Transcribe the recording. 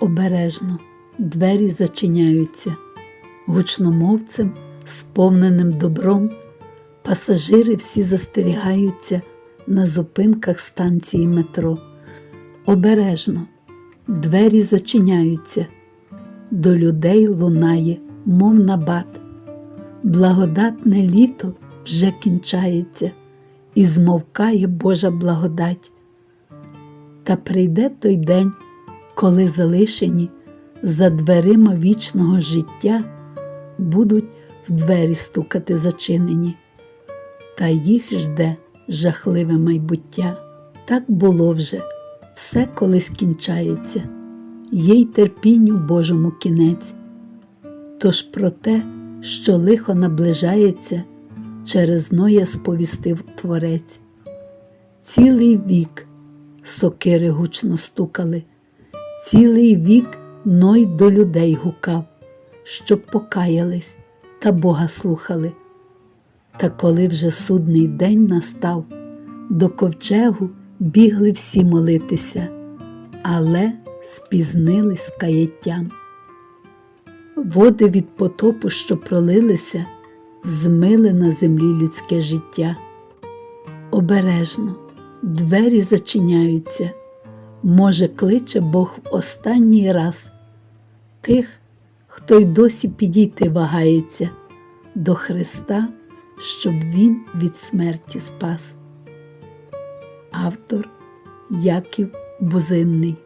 Обережно двері зачиняються, гучномовцем, сповненим добром, пасажири всі застерігаються на зупинках станції метро. Обережно двері зачиняються, до людей лунає, мов набат. Благодатне літо вже кінчається, і змовкає Божа благодать. Та прийде той день, коли залишені за дверима вічного життя будуть в двері стукати зачинені, та їх жде жахливе майбуття. Так було вже, все колись кінчається, є й терпінню Божому кінець. Тож про те, що лихо наближається, через Ноя сповістив Творець. Цілий вік сокири гучно стукали, цілий вік Ной до людей гукав, щоб покаялись та Бога слухали. Та коли вже судний день настав, до ковчегу бігли всі молитися, але спізнились каяттям. Води від потопу, що пролилися, змили на землі людське життя. Обережно двері зачиняються, може, кличе Бог в останній раз тих, хто й досі підійти вагається до Христа, щоб Він від смерті спас. Автор Яків Бузинний